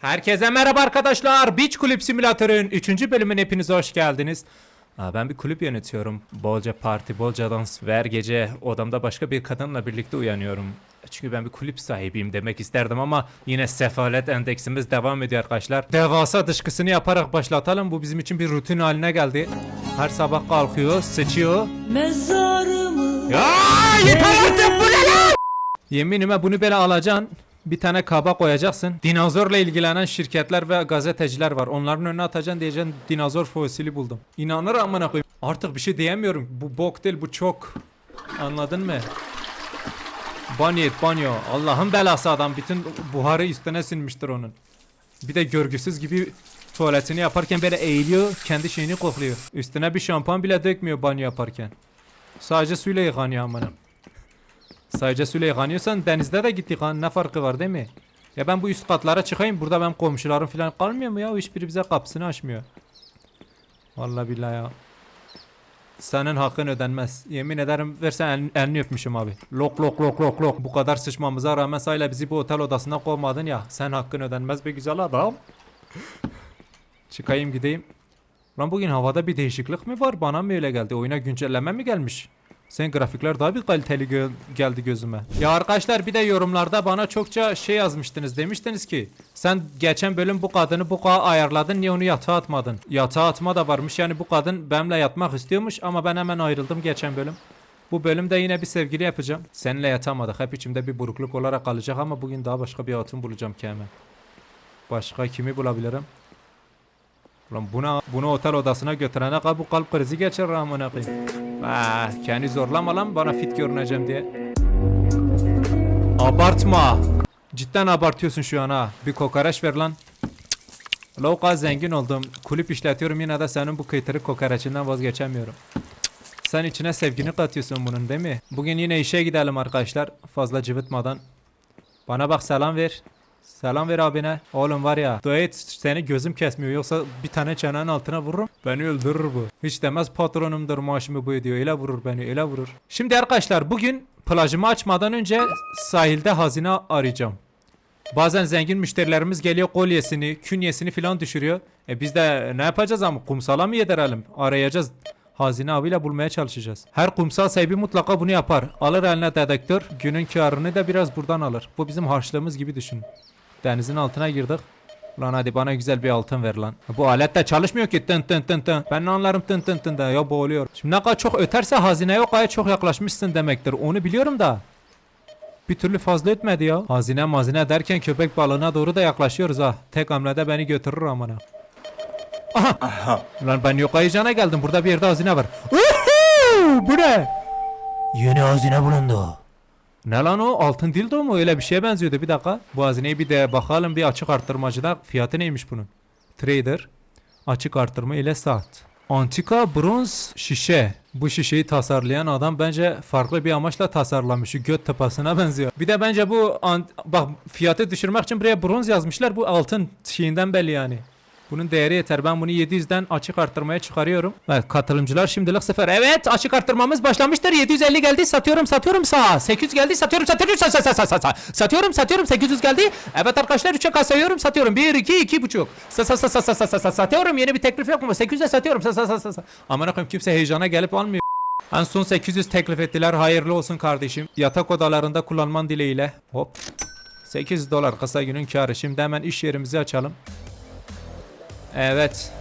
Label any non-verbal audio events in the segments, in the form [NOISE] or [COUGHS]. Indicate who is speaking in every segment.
Speaker 1: Herkese merhaba arkadaşlar. Beach Kulüp Simülatör'ün 3. bölümüne hepiniz hoş geldiniz. Aa, ben bir kulüp yönetiyorum. Bolca parti, bolca dans ve her gece odamda başka bir kadınla birlikte uyanıyorum. Çünkü ben bir kulüp sahibiyim demek isterdim ama yine sefalet endeksimiz devam ediyor arkadaşlar. Devasa dışkısını yaparak başlatalım. Bu bizim için bir rutin haline geldi. Her sabah kalkıyor, seçiyor.
Speaker 2: Mezarımı
Speaker 1: Ya yeter artık bu ne lan? Yeminime bunu böyle alacaksın. Bir tane kaba koyacaksın. Dinozorla ilgilenen şirketler ve gazeteciler var. Onların önüne atacaksın diyeceksin dinozor fosili buldum. İnanır amına koyayım. Artık bir şey diyemiyorum. Bu bok değil bu çok. Anladın mı? Banyo et banyo. Allah'ın belası adam. Bütün buharı üstüne sinmiştir onun. Bir de görgüsüz gibi tuvaletini yaparken böyle eğiliyor. Kendi şeyini kokluyor. Üstüne bir şampuan bile dökmüyor banyo yaparken. Sadece suyla yıkanıyor amına. Sadece suyla yıkanıyorsan denizde de git yıkan. Ne farkı var değil mi? Ya ben bu üst katlara çıkayım. Burada benim komşularım falan kalmıyor mu ya? Hiçbiri bize kapısını açmıyor. Vallahi billahi ya. Senin hakkın ödenmez. Yemin ederim versen el, elini öpmüşüm abi. Lok lok lok lok lok. Bu kadar sıçmamıza rağmen sayla bizi bu otel odasına kovmadın ya. Sen hakkın ödenmez be güzel adam. Çıkayım gideyim. Lan bugün havada bir değişiklik mi var? Bana mı öyle geldi? Oyuna güncelleme mi gelmiş? Sen grafikler daha bir kaliteli gö- geldi gözüme. Ya arkadaşlar bir de yorumlarda bana çokça şey yazmıştınız. Demiştiniz ki sen geçen bölüm bu kadını bu kadar ayarladın niye onu yatağa atmadın? Yatağa atma da varmış yani bu kadın benimle yatmak istiyormuş ama ben hemen ayrıldım geçen bölüm. Bu bölümde yine bir sevgili yapacağım. Seninle yatamadık. Hep içimde bir burukluk olarak kalacak ama bugün daha başka bir hatun bulacağım ki. Başka kimi bulabilirim? Ulan buna, bunu otel odasına götürene kadar bu kalp krizi geçirir amına koyayım. Ah, kendi zorlama lan bana fit görüneceğim diye. Abartma. Cidden abartıyorsun şu an ha. Bir kokoreç ver lan. Lavuk'a zengin oldum. Kulüp işletiyorum yine de senin bu kıytırık kokoreçinden vazgeçemiyorum. Sen içine sevgini katıyorsun bunun değil mi? Bugün yine işe gidelim arkadaşlar. Fazla cıvıtmadan. Bana bak selam ver. Selam ver abine. Oğlum var ya. Dua seni gözüm kesmiyor yoksa bir tane çenenin altına vururum. Beni öldürür bu. Hiç demez patronumdur maaşımı bu ödüyor. Öyle vurur beni öyle vurur. Şimdi arkadaşlar bugün plajımı açmadan önce sahilde hazine arayacağım. Bazen zengin müşterilerimiz geliyor kolyesini, künyesini filan düşürüyor. E biz de ne yapacağız ama kumsala mı yedirelim? Arayacağız. Hazine avıyla bulmaya çalışacağız. Her kumsal sahibi mutlaka bunu yapar. Alır eline dedektör, günün karını da biraz buradan alır. Bu bizim harçlığımız gibi düşün. Denizin altına girdik. Lan hadi bana güzel bir altın ver lan. Bu alet de çalışmıyor ki tın tın tın tın. Ben ne anlarım tın tın tın da ya boğuluyor. Şimdi ne kadar çok öterse hazineye o kadar çok yaklaşmışsın demektir. Onu biliyorum da. Bir türlü fazla ötmedi ya. Hazine mazine derken köpek balığına doğru da yaklaşıyoruz ha. Tek hamlede beni götürür amına. Aha. Lan ben yok ayıcana geldim. Burada bir yerde hazine var. Uhu! Bu ne? Yeni hazine bulundu. Ne lan o? Altın dildo mu? Öyle bir şeye benziyordu. Bir dakika. Bu hazineyi bir de bakalım bir açık arttırmacıda. Fiyatı neymiş bunun? Trader. Açık arttırma ile saat. Antika bronz şişe. Bu şişeyi tasarlayan adam bence farklı bir amaçla tasarlamış. Şu göt tapasına benziyor. Bir de bence bu bak fiyatı düşürmek için buraya bronz yazmışlar. Bu altın şeyinden belli yani. Bunun değeri yeter. Ben bunu 700'den açık arttırmaya çıkarıyorum. Evet katılımcılar şimdilik sıfır. Evet açık arttırmamız başlamıştır. 750 geldi satıyorum satıyorum sağ. 800 geldi satıyorum satıyorum sa sa sa sa sa sa. Satıyorum satıyorum 800 geldi. Evet arkadaşlar 3'e kasayıyorum satıyorum. 1 2 2 buçuk. Sa sa sa sa sa sa sa sa satıyorum. Yeni bir teklif yok mu? 800'e satıyorum. Sa sa sa sa sa. Aman koyayım kimse heyecana gelip almıyor. En son 800 teklif ettiler. Hayırlı olsun kardeşim. Yatak odalarında kullanman dileğiyle. Hop. 8 dolar kısa günün karı. Şimdi hemen iş yerimizi açalım. Evet.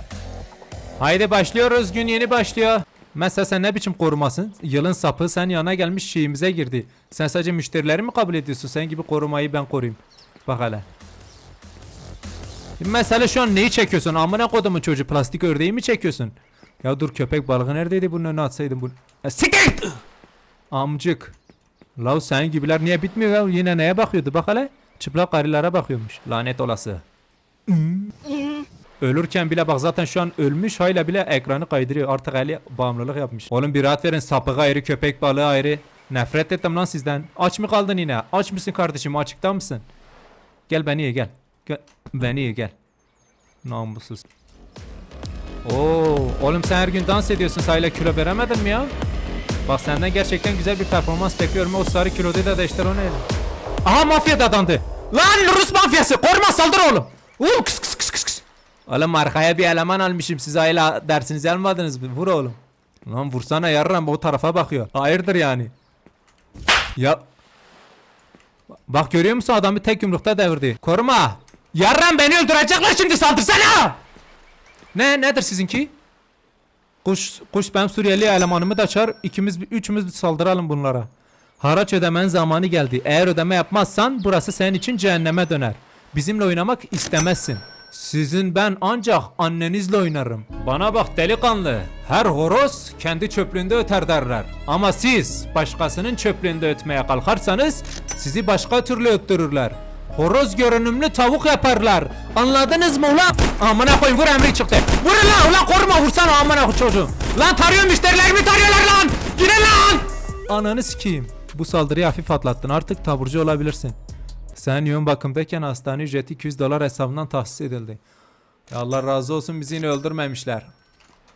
Speaker 1: Haydi başlıyoruz. Gün yeni başlıyor. Mesela sen ne biçim korumasın? Yılın sapı sen yana gelmiş şeyimize girdi. Sen sadece müşterileri mi kabul ediyorsun? Sen gibi korumayı ben koruyayım. Bak hele. Mesela şu an neyi çekiyorsun? Amına kodumun çocuğu plastik ördeği mi çekiyorsun? Ya dur köpek balığı neredeydi bunun önüne atsaydım bunu. Ya siktir! Amcık. Lav sen gibiler niye bitmiyor ya? Yine neye bakıyordu? Bak hele. Çıplak karılara bakıyormuş. Lanet olası. Ölürken bile bak zaten şu an ölmüş hala bile ekranı kaydırıyor. Artık eli bağımlılık yapmış. Oğlum bir rahat verin sapığı ayrı köpek balığı ayrı. Nefret ettim lan sizden. Aç mı kaldın yine? Aç mısın kardeşim? Açıkta mısın? Gel beni ye gel. Gel. Beni ye gel. Namussuz. Oo, oğlum sen her gün dans ediyorsun. Sayla kilo veremedin mi ya? Bak senden gerçekten güzel bir performans bekliyorum. O sarı kiloyu da değiştir o neyle? Aha mafya dadandı. Lan Rus mafyası. Koruma saldır oğlum. Uuu kıs kıs kıs kıs. Oğlum arkaya bir eleman almışım siz hala dersinizi almadınız mı? Vur oğlum. Lan vursana yarram o tarafa bakıyor. Hayırdır yani? Ya Bak görüyor musun adamı tek yumrukta devirdi. Koruma. Yarram beni öldürecekler şimdi saldırsana. Ne nedir sizinki? Kuş kuş benim Suriyeli elemanımı da çağır. İkimiz üçümüz saldıralım bunlara. Haraç ödemen zamanı geldi. Eğer ödeme yapmazsan burası senin için cehenneme döner. Bizimle oynamak istemezsin. Sizin ben ancak annenizle oynarım. Bana bak delikanlı. Her horoz kendi çöplüğünde öter derler. Ama siz başkasının çöplüğünde ötmeye kalkarsanız sizi başka türlü öttürürler. Horoz görünümlü tavuk yaparlar. Anladınız mı ulan? Amına koyayım vur emri çıktı. Vurun lan ulan koruma vursana amına koyayım çocuğum. Lan tarıyor müşterilerimi tarıyorlar lan. Girin lan. Ananı sikeyim. Bu saldırıyı hafif atlattın artık taburcu olabilirsin. Sen yoğun bakımdayken hastane ücreti 200 dolar hesabından tahsis edildi. Ya Allah razı olsun bizi yine öldürmemişler.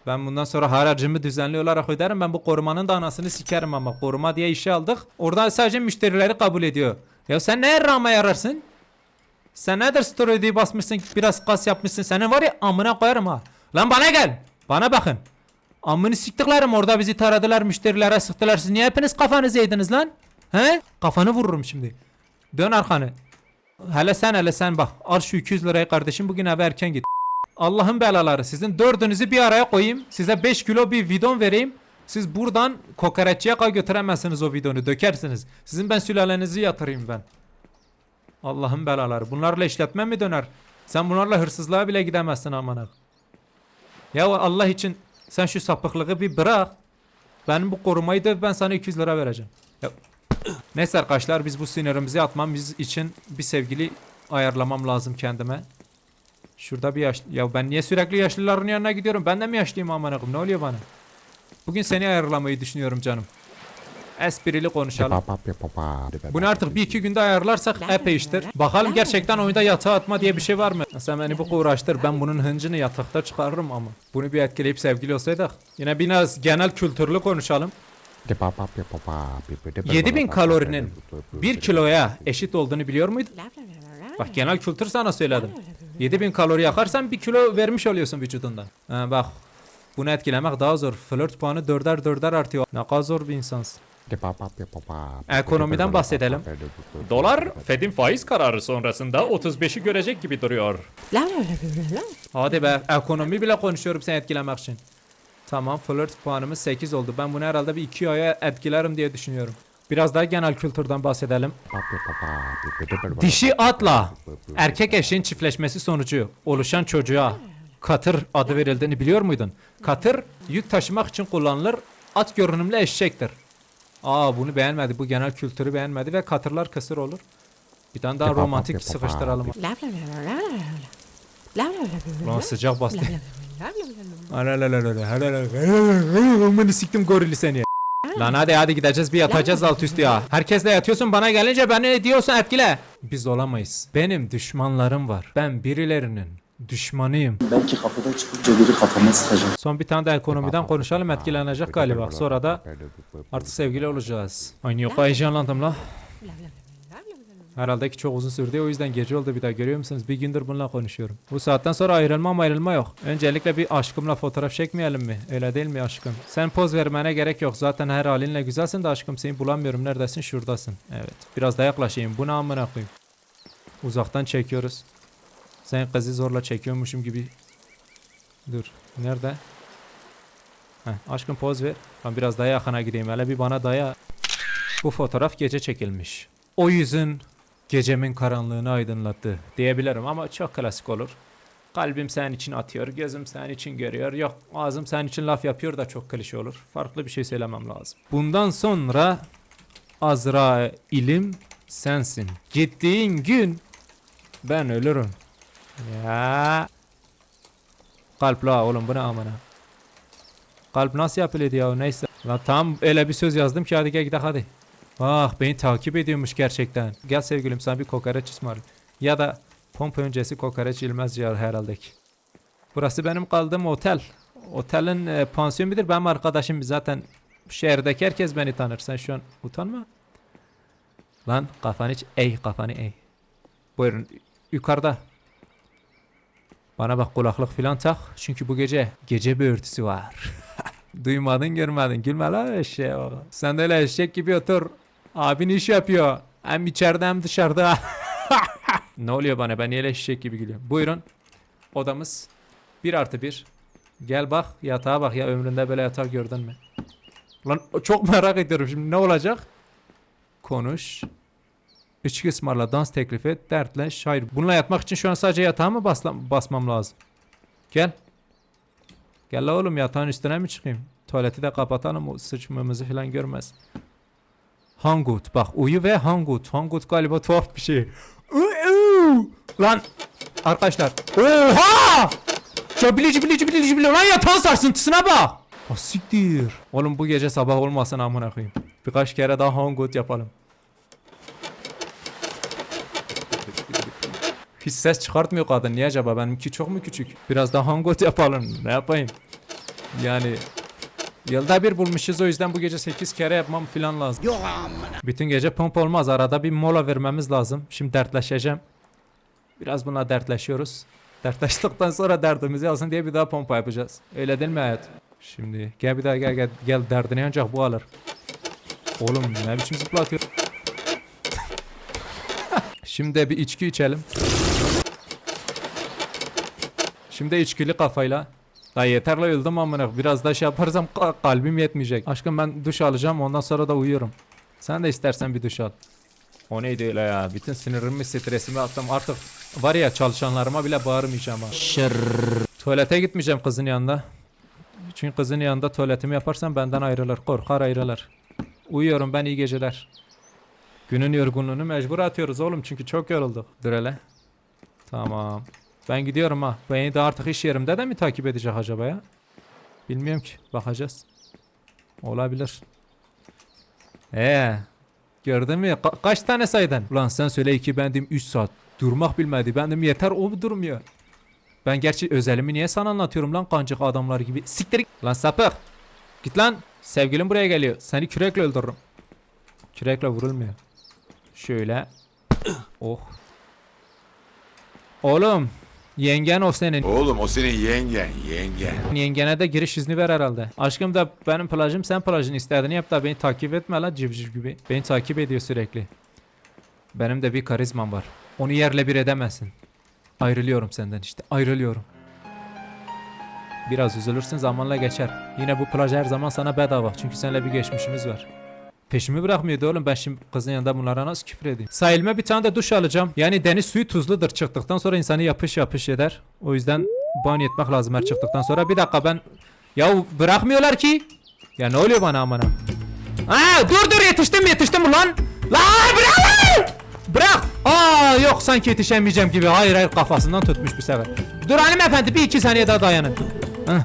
Speaker 1: Ben bundan sonra haracımı düzenli olarak öderim. Ben bu korumanın da anasını sikerim ama koruma diye işe aldık. Oradan sadece müşterileri kabul ediyor. Ya sen ne rama yararsın? Sen nedir steroidi basmışsın biraz kas yapmışsın senin var ya amına koyarım ha. Lan bana gel. Bana bakın. Amını siktiklerim orada bizi taradılar müşterilere sıktılar. Siz niye hepiniz kafanızı yediniz lan? He? Kafanı vururum şimdi. Dön arkanı. Hele sen hele sen bak. Al şu 200 lirayı kardeşim bugün eve erken git. Allah'ın belaları sizin dördünüzü bir araya koyayım. Size 5 kilo bir vidon vereyim. Siz buradan kokoreççiye kadar götüremezsiniz o vidonu dökersiniz. Sizin ben sülalenizi yatırayım ben. Allah'ın belaları. Bunlarla işletme mi döner? Sen bunlarla hırsızlığa bile gidemezsin amına. Ya Allah için sen şu sapıklığı bir bırak. Benim bu korumayı da ben sana 200 lira vereceğim. Ya. Neyse arkadaşlar biz bu sinirimizi atmamız için bir sevgili ayarlamam lazım kendime. Şurada bir yaş... Ya ben niye sürekli yaşlıların yanına gidiyorum? Ben de mi yaşlıyım amına koyayım? Ne oluyor bana? Bugün seni ayarlamayı düşünüyorum canım. Esprili konuşalım. Bunu artık bir iki günde ayarlarsak epey iştir. Bakalım gerçekten oyunda yatağa atma diye bir şey var mı? Sen beni bu uğraştır. Ben bunun hıncını yatakta çıkarırım ama. Bunu bir etkileyip sevgili olsaydık. Yine biraz genel kültürlü konuşalım. 7000 kalorinin 1 kiloya eşit olduğunu biliyor muydun? Bak genel kültür sana söyledim. 7000 kalori yakarsan 1 kilo vermiş oluyorsun vücudundan. Ha, bak bunu etkilemek daha zor. Flört puanı dörder dörder artıyor. Ne kadar zor bir insansın.
Speaker 3: Ekonomiden bahsedelim. Dolar Fed'in faiz kararı sonrasında 35'i görecek gibi duruyor.
Speaker 1: Hadi be ekonomi bile konuşuyorum seni etkilemek için. Tamam flört puanımız 8 oldu. Ben bunu herhalde bir 2 aya etkilerim diye düşünüyorum. Biraz daha genel kültürden bahsedelim. Dişi atla erkek eşeğin çiftleşmesi sonucu oluşan çocuğa katır adı verildiğini biliyor muydun? Katır yük taşımak için kullanılır. At görünümlü eşektir. Aa bunu beğenmedi. Bu genel kültürü beğenmedi ve katırlar kısır olur. Bir tane daha romantik sıkıştıralım. Ulan sıcak bastı. Amını siktim gorili seni. Lan hadi hadi gideceğiz bir yatacağız alt üstü ya. Herkesle yatıyorsun bana gelince beni diyorsun etkile. Biz olamayız. Benim düşmanlarım var. Ben birilerinin düşmanıyım.
Speaker 4: Belki kapıdan çıkınca biri kafama sıkacak.
Speaker 1: Son bir tane de ekonomiden konuşalım etkilenecek galiba. Sonra da artık sevgili olacağız. Aynı yok heyecanlandım la. Herhalde ki çok uzun sürdü o yüzden gece oldu bir daha görüyor musunuz? Bir gündür bununla konuşuyorum. Bu saatten sonra ayrılma ayrılma yok. Öncelikle bir aşkımla fotoğraf çekmeyelim mi? Öyle değil mi aşkım? Sen poz vermene gerek yok. Zaten her halinle güzelsin de aşkım seni bulamıyorum. Neredesin? Şuradasın. Evet. Biraz da yaklaşayım. Bu ne amına koyayım? Uzaktan çekiyoruz. Sen kızı zorla çekiyormuşum gibi. Dur. Nerede? Heh, aşkım poz ver. Ben biraz daha yakına gideyim. Hele bir bana daya. Bu fotoğraf gece çekilmiş. O yüzün gecemin karanlığını aydınlattı diyebilirim ama çok klasik olur. Kalbim senin için atıyor, gözüm senin için görüyor. Yok ağzım senin için laf yapıyor da çok klişe olur. Farklı bir şey söylemem lazım. Bundan sonra Azrail'im sensin. Gittiğin gün ben ölürüm. Ya. Kalp la oğlum bu ne amına. Kalp nasıl yapılıyordu ya neyse. Lan tam öyle bir söz yazdım ki hadi gel gidelim hadi. Ah beni takip ediyormuş gerçekten. Gel sevgilim sana bir kokoreç ısmarlayayım. Ya da pompa öncesi kokoreç ilmez ya herhalde ki. Burası benim kaldığım otel. Otelin e, pansiyon midir? Benim arkadaşım zaten şehirdeki herkes beni tanır. Sen şu an utanma. Lan kafanı hiç ey kafanı ey. Buyurun yukarıda. Bana bak kulaklık filan tak. Çünkü bu gece gece bir örtüsü var. [LAUGHS] Duymadın görmedin. Gülme la eşeğe. Sen de öyle eşek gibi otur. Abin iş yapıyor. Hem içeride hem dışarıda. [LAUGHS] ne oluyor bana? Ben niye öyle eşek gibi gülüyorum? Buyurun. Odamız 1 artı 1. Gel bak yatağa bak ya ömründe böyle yatak gördün mü? Lan çok merak ediyorum şimdi ne olacak? Konuş. İçki ısmarla dans teklif et. Dertleş. Hayır. Bununla yatmak için şu an sadece yatağa mı basla- basmam lazım? Gel. Gel la oğlum yatağın üstüne mi çıkayım? Tuvaleti de kapatalım o sıçmamızı falan görmez. Hangut. Bak uyu ve hangut. Hangut galiba tuhaf bir şey. Uuu. Lan arkadaşlar. Oha! Cibili cibili cibili cibili lan yatağın sarsıntısına bak. Ha siktir. Oğlum bu gece sabah olmasın amına koyayım. Birkaç kere daha hangut yapalım. Hiç ses çıkartmıyor kadın. Niye acaba? Benimki çok mu küçük? Biraz daha hangot yapalım. Ne yapayım? Yani yılda bir bulmuşuz o yüzden bu gece 8 kere yapmam falan lazım. Bütün gece pomp olmaz. Arada bir mola vermemiz lazım. Şimdi dertleşeceğim. Biraz buna dertleşiyoruz. Dertleştikten sonra derdimizi alsın diye bir daha pompa yapacağız. Öyle değil mi hayat? Şimdi gel bir daha gel gel, gel derdini ancak bu alır. Oğlum ne biçim zıplatıyor. [LAUGHS] Şimdi bir içki içelim. Şimdi içkili kafayla. Da yeter la öldüm amına. Biraz daha şey yaparsam ka- kalbim yetmeyecek. Aşkım ben duş alacağım ondan sonra da uyuyorum. Sen de istersen bir duş al. O neydi öyle ya? Bütün sinirimi, stresimi attım. Artık var ya çalışanlarıma bile bağırmayacağım ha. Tuvalete gitmeyeceğim kızın yanında. Çünkü kızın yanında tuvaletimi yaparsam benden ayrılır. Korkar ayrılır. Uyuyorum ben iyi geceler. Günün yorgunluğunu mecbur atıyoruz oğlum çünkü çok yorulduk. Dur hele. Tamam. Ben gidiyorum ha. Beni de artık iş yerimde de mi takip edecek acaba ya? Bilmiyorum ki. Bakacağız. Olabilir. Ee, gördün mü? Ka- kaç tane saydın? Ulan sen söyle iki bendim 3 saat. Durmak bilmedi. Bendim yeter o durmuyor. Ben gerçi özelimi niye sana anlatıyorum lan kancık adamlar gibi. Siktir. Lan sapık. Git lan. Sevgilim buraya geliyor. Seni kürekle öldürürüm. Kürekle vurulmuyor. Şöyle. [COUGHS] oh. Oğlum. Yengen o senin.
Speaker 5: Oğlum o senin yengen, yengen.
Speaker 1: Yengene de giriş izni ver herhalde. Aşkım da benim plajım sen plajın istediğini yap da beni takip etme lan civciv gibi. Beni takip ediyor sürekli. Benim de bir karizmam var. Onu yerle bir edemezsin. Ayrılıyorum senden işte. Ayrılıyorum. Biraz üzülürsün zamanla geçer. Yine bu plaj her zaman sana bedava. Çünkü seninle bir geçmişimiz var. Peşimi bırakmıyordu oğlum ben şimdi kızın yanında bunlara nasıl küfür edeyim. Sahilime bir tane de duş alacağım. Yani deniz suyu tuzludur çıktıktan sonra insanı yapış yapış eder. O yüzden banyo etmek lazım her çıktıktan sonra. Bir dakika ben... Ya bırakmıyorlar ki. Ya ne oluyor bana amına? Aa dur dur yetiştim yetiştim ulan. La bırak! Bırak. Aa yok sanki yetişemeyeceğim gibi. Hayır hayır kafasından tutmuş bir sefer. Dur hanımefendi bir iki saniye daha dayanın. Heh.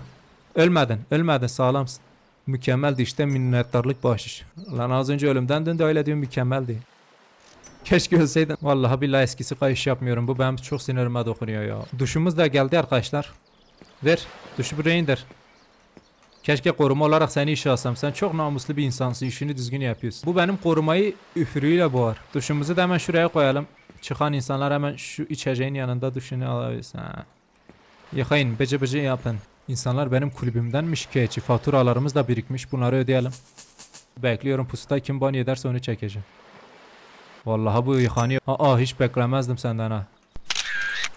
Speaker 1: Ölmedin ölmedin sağlamsın. Mükemmeldi işte minnettarlık bahşiş. Lan az önce ölümden döndü öyle diyor mükemmeldi. Keşke ölseydin. Vallahi billahi eskisi kayış yapmıyorum. Bu benim çok sinirime dokunuyor ya. Duşumuz da geldi arkadaşlar. Ver. Duşu buraya indir. Keşke koruma olarak seni işe alsam. Sen çok namuslu bir insansın. işini düzgün yapıyorsun. Bu benim korumayı üfürüyle boğar. Duşumuzu da hemen şuraya koyalım. Çıkan insanlar hemen şu içeceğin yanında duşunu alabilsin. Ha. Yıkayın. Bece bece yapın. İnsanlar benim kulübümden mi şikayetçi? Faturalarımız da birikmiş. Bunları ödeyelim. Bekliyorum pusuda kim ban ederse onu çekeceğim. Vallahi bu yıkanıyor. Aa hiç beklemezdim senden ha.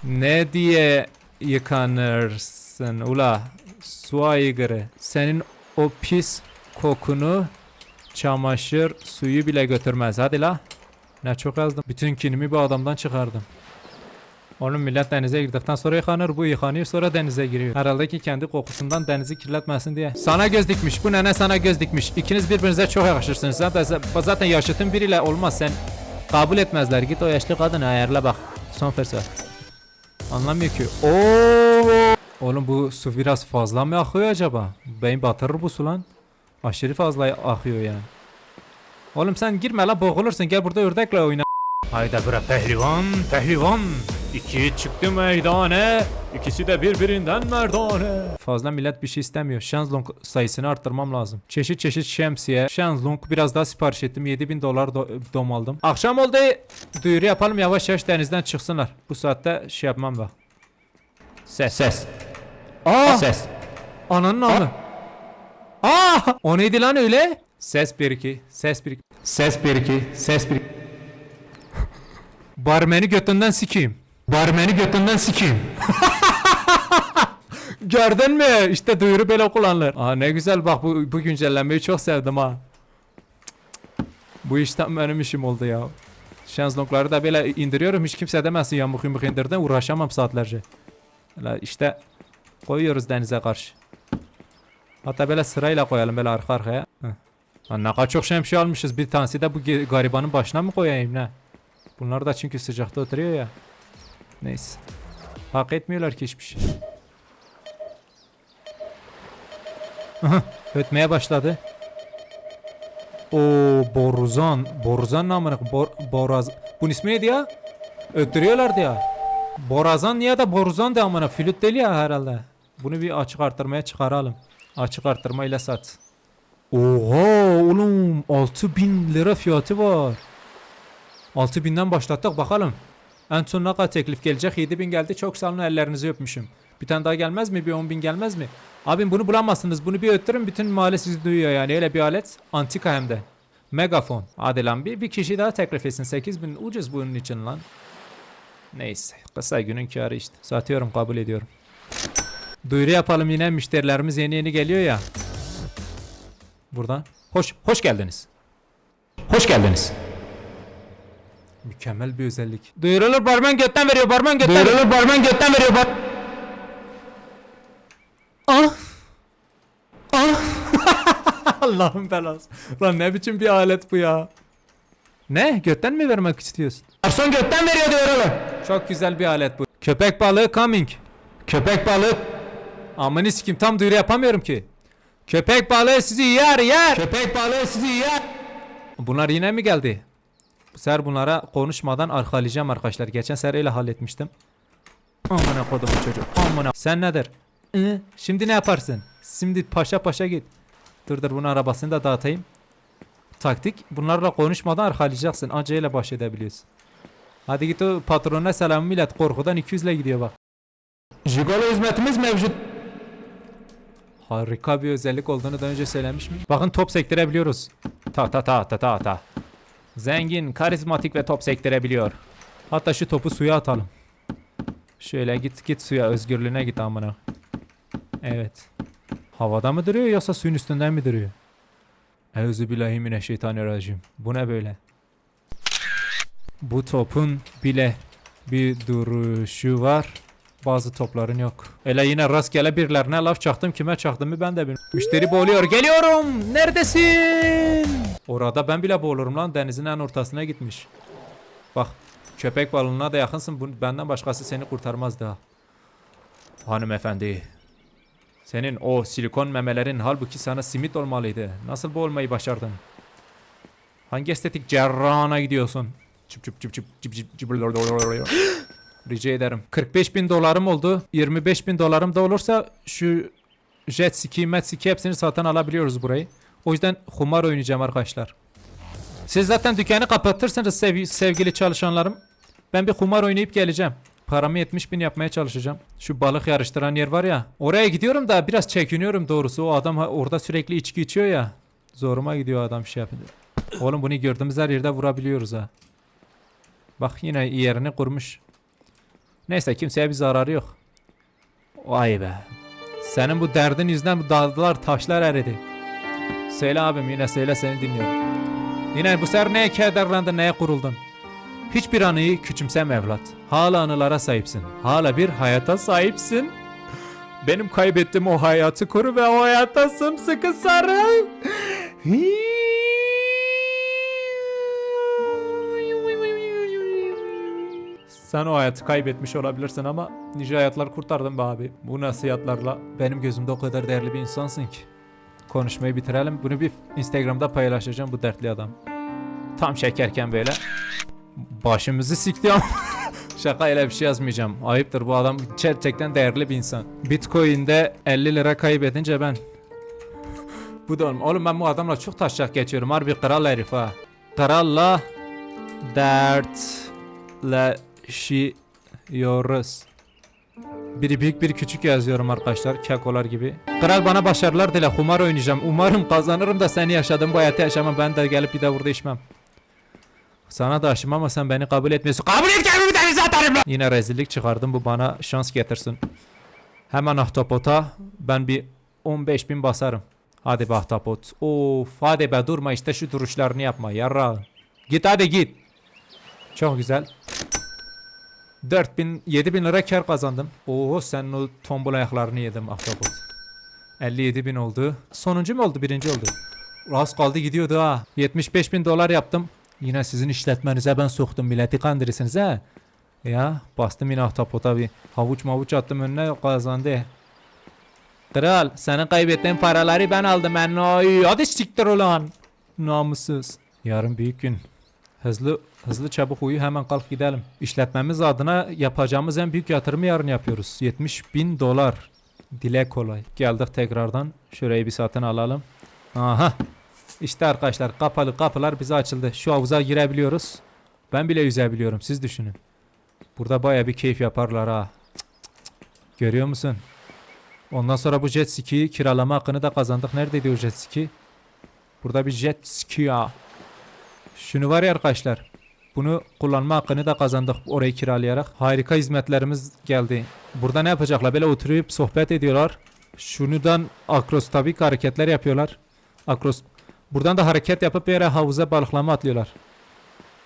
Speaker 1: Ne diye yıkanırsın ula su aygırı. Senin o pis kokunu çamaşır suyu bile götürmez. Hadi la. Ne çok azdım. Bütün kinimi bu adamdan çıkardım. Oğlum millet denize girdikten sonra yıkanır. Bu yıkanıyor sonra denize giriyor. Herhalde ki kendi kokusundan denizi kirletmesin diye. Sana göz dikmiş. Bu nene sana göz dikmiş. İkiniz birbirinize çok yakışırsınız. Zaten, zaten yaşıtın biriyle olmaz. Sen kabul etmezler. Git o yaşlı kadını ayarla bak. Son fırsat. Anlamıyor ki. Oo! Oğlum bu su biraz fazla mı akıyor acaba? Beyin batırır bu su lan. Aşırı fazla akıyor yani. Oğlum sen girme la boğulursun. Gel burada ördekle oyna. Hayda bre pehlivan, pehlivan. İki çıktı meydane. İkisi de birbirinden merdane. Fazla millet bir şey istemiyor. Şanzlong sayısını arttırmam lazım. Çeşit çeşit şemsiye. Şanzlong biraz daha sipariş ettim. 7000 dolar do- dom aldım. Akşam oldu. Duyuru yapalım yavaş yavaş denizden çıksınlar. Bu saatte şey yapmam bak.
Speaker 3: Ses. Ses.
Speaker 1: Aa!
Speaker 3: Ses.
Speaker 1: Ananın amı. Aa! O neydi lan öyle? Ses 1 2. Ses 1 2. Ses 1 2. Ses 1 Barmeni götünden sikeyim. Barmeni götünden sikeyim. [LAUGHS] Gördün mü? İşte duyuru böyle kullanılır. Aa ne güzel bak bu, bu güncellemeyi çok sevdim ha. Bu işten benim işim oldu ya. Şenzlongları da böyle indiriyorum hiç kimse demesin yamuk yumuk indirdin uğraşamam saatlerce. Öyle işte koyuyoruz denize karşı. Hatta böyle sırayla koyalım böyle arka arkaya. Lan ne kadar çok şemsiye almışız. Bir tanesi de bu garibanın başına mı koyayım ne? Bunlar da çünkü sıcakta oturuyor ya. Neyse. Hak etmiyorlar ki hiçbir şey. Ötmeye başladı. O Borzan. Borzan ne amına koyayım? Bor, Boraz. Bunun ismi neydi ya? Öttürüyorlardı ya. Borazan niye de Borzan de amına flüt deli ya herhalde. Bunu bir açık arttırmaya çıkaralım. Açık arttırmayla sat. Oha oğlum 6000 lira fiyatı var. 6000'den başlattık bakalım. En son ne kadar teklif gelecek? 7000 geldi. Çok sağ olun ellerinizi öpmüşüm. Bir tane daha gelmez mi? Bir 10.000 gelmez mi? Abim bunu bulamazsınız. Bunu bir öttürün. Bütün mahalle sizi duyuyor yani. Öyle bir alet. Antika hem de. Megafon. Hadi lan bir, bir kişi daha teklif etsin. 8000 ucuz bunun için lan. Neyse. Kısa günün kârı işte. Satıyorum kabul ediyorum. Duyuru yapalım yine müşterilerimiz yeni yeni geliyor ya. Buradan. Hoş hoş geldiniz. Hoş geldiniz. Mükemmel bir özellik. Duyurulur barmen götten veriyor barmen götten. Duyurulur barmen götten veriyor bar. Ah. Ah. [LAUGHS] Allah'ım belası. Lan ne biçim bir alet bu ya. Ne? Götten mi vermek istiyorsun? Garson götten veriyor diyor oğlum. Çok güzel bir alet bu. Köpek balığı coming. Köpek balığı. Amanı sikim tam duyuru yapamıyorum ki. Köpek balığı sizi yer yer. Köpek balığı sizi yer. Bunlar yine mi geldi? Sefer bunlara konuşmadan arkalayacağım arkadaşlar. Geçen sefer öyle halletmiştim. Amına kodum çocuk. Amına. Sen nedir? Ee, şimdi ne yaparsın? Şimdi paşa paşa git. Dur dur bunun arabasını da dağıtayım. Taktik bunlarla konuşmadan arkalayacaksın. Anca öyle baş edebiliyorsun. Hadi git o patrona selam millet korkudan 200 ile gidiyor bak. Jigolo hizmetimiz mevcut. Harika bir özellik olduğunu daha önce söylemiş mi? Bakın top sektirebiliyoruz. Ta ta ta ta ta ta. Zengin, karizmatik ve top sektirebiliyor. Hatta şu topu suya atalım. Şöyle git git suya özgürlüğüne git amına. Evet. Havada mı duruyor yoksa suyun üstünden mi duruyor? Euzubillahimineşşeytanirracim. Bu ne böyle? Bu topun bile bir duruşu var. Bazı topların yok. Öyle yine rastgele birilerine laf çaktım. Kime çaktığımı ben de bilmiyorum. Müşteri boğuluyor. Geliyorum. Neredesin? Orada ben bile boğulurum lan. Denizin en ortasına gitmiş. Bak. Köpek balığına da yakınsın. Bu, benden başkası seni kurtarmaz daha. Hanımefendi. Senin o silikon memelerin halbuki sana simit olmalıydı. Nasıl bu olmayı başardın? Hangi estetik cerrahına gidiyorsun? Çıp çıp çıp çıp çıp çıp çıp Rica ederim. 45 bin dolarım oldu. 25 bin dolarım da olursa şu jet ski, met ski hepsini satın alabiliyoruz burayı. O yüzden kumar oynayacağım arkadaşlar. Siz zaten dükkanı kapatırsınız sev- sevgili çalışanlarım. Ben bir kumar oynayıp geleceğim. Paramı 70 bin yapmaya çalışacağım. Şu balık yarıştıran yer var ya. Oraya gidiyorum da biraz çekiniyorum doğrusu. O adam orada sürekli içki içiyor ya. Zoruma gidiyor adam şey yapınca. Oğlum bunu gördüğümüz her yerde vurabiliyoruz ha. Bak yine yerini kurmuş. Neyse kimseye bir zararı yok. Vay be. Senin bu derdin yüzünden bu dağlar taşlar eridi. Söyle abim yine söyle seni dinliyorum. Yine bu sefer neye kederlendin neye kuruldun? Hiçbir anıyı küçümseme evlat. Hala anılara sahipsin. Hala bir hayata sahipsin. Benim kaybettiğim o hayatı koru ve o hayata sımsıkı sarıl. Sen o hayatı kaybetmiş olabilirsin ama nice hayatlar kurtardın be abi. Bu nasihatlarla benim gözümde o kadar değerli bir insansın ki. Konuşmayı bitirelim. Bunu bir Instagram'da paylaşacağım bu dertli adam. Tam çekerken böyle başımızı sikti [LAUGHS] Şaka ile bir şey yazmayacağım. Ayıptır bu adam gerçekten değerli bir insan. Bitcoin'de 50 lira kaybedince ben bu da oğlum. Oğlum ben bu adamla çok taşacak geçiyorum. Harbi kral herif ha. Kralla dertleşiyoruz. Biri büyük biri küçük yazıyorum arkadaşlar. Kekolar gibi. Kral bana başarılar dile. Kumar oynayacağım. Umarım kazanırım da seni yaşadığım bu hayatı yaşamam. Ben de gelip bir de burada içmem. Sana da aşım ama sen beni kabul etmiyorsun. Kabul et kendimi denize atarım lan. Yine rezillik çıkardım. Bu bana şans getirsin. Hemen ahtapota ben bir 15 bin basarım. Hadi be ahtapot. Of hadi be durma işte şu duruşlarını yapma yarra. Git hadi git. Çok güzel. 4000 7000 lira kar kazandım. Oo sen o tombul ayaklarını yedim ahtapot. 57 bin oldu. Sonuncu mu oldu birinci oldu. Az kaldı gidiyordu ha. 75 bin dolar yaptım. Yine sizin işletmenize ben soktum milleti kandırırsınız ha. Ya bastım yine ahtapota bir havuç mavuç attım önüne kazandı. Kral senin kaybettiğin paraları ben aldım ben. Ay, hadi siktir ulan. Namussuz. Yarın büyük gün. Hızlı hızlı çabuk uyu hemen kalk gidelim. İşletmemiz adına yapacağımız en büyük yatırımı yarın yapıyoruz. 70 bin dolar. Dile kolay. Geldik tekrardan. Şurayı bir satın alalım. Aha. İşte arkadaşlar kapalı kapılar bize açıldı. Şu havuza girebiliyoruz. Ben bile yüzebiliyorum. Siz düşünün. Burada baya bir keyif yaparlar ha. Görüyor musun? Ondan sonra bu jet ski'yi kiralama hakkını da kazandık. Neredeydi o jet ski? Burada bir jet ski ya. Şunu var ya arkadaşlar. Bunu kullanma hakkını da kazandık orayı kiralayarak. Harika hizmetlerimiz geldi. Burada ne yapacaklar? Böyle oturup sohbet ediyorlar. Şunudan akrostabik hareketler yapıyorlar. Akros Buradan da hareket yapıp yere havuza balıklama atlıyorlar.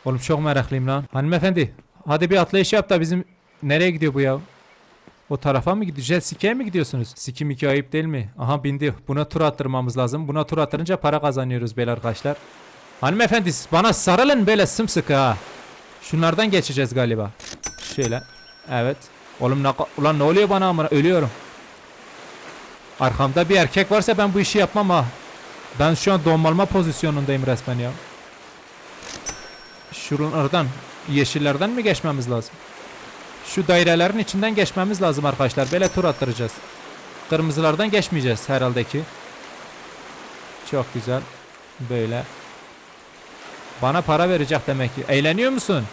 Speaker 1: Oğlum çok meraklıyım lan. Hanımefendi hadi bir atlayış yap da bizim nereye gidiyor bu ya? O tarafa mı gidiyor? Jet mi gidiyorsunuz? Ski miki ayıp değil mi? Aha bindi. Buna tur attırmamız lazım. Buna tur attırınca para kazanıyoruz beyler arkadaşlar. Hanımefendi bana sarılın böyle sımsıkı ha. Şunlardan geçeceğiz galiba. Şöyle. Evet. Oğlum ne, ulan ne oluyor bana amına? Ölüyorum. Arkamda bir erkek varsa ben bu işi yapmam ha. Ben şu an donmalma pozisyonundayım resmen ya. Şuralardan, yeşillerden mi geçmemiz lazım? Şu dairelerin içinden geçmemiz lazım arkadaşlar. Böyle tur attıracağız. Kırmızılardan geçmeyeceğiz herhalde ki. Çok güzel. Böyle. Bana para verecek demek ki. Eğleniyor musun?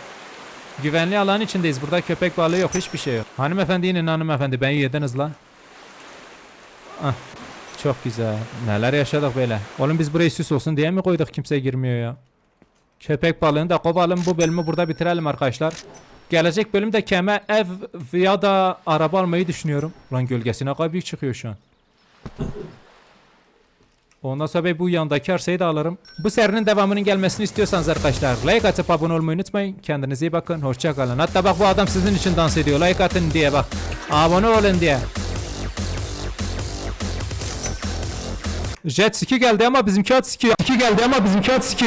Speaker 1: Güvenli alan içindeyiz. Burada köpek balığı yok. Hiçbir şey yok. Hanımefendi inin hanımefendi. Ben yediniz la. Ah. Çok güzel. Neler yaşadık böyle. Oğlum biz burayı süs olsun diye mi koyduk kimse girmiyor ya. Köpek balığını da kovalım. Bu bölümü burada bitirelim arkadaşlar. Gelecek bölümde keme ev ya da araba almayı düşünüyorum. Lan gölgesine kadar büyük çıkıyor şu an. Ondan sonra bu yandaki arsayı da alırım. Bu serinin devamının gelmesini istiyorsanız arkadaşlar like atıp abone olmayı unutmayın. Kendinize iyi bakın. Hoşça kalın. Hatta bak bu adam sizin için dans ediyor. Like atın diye bak. Abone olun diye. Jet ski geldi ama bizimki at ski. Ski geldi ama bizimki at ski.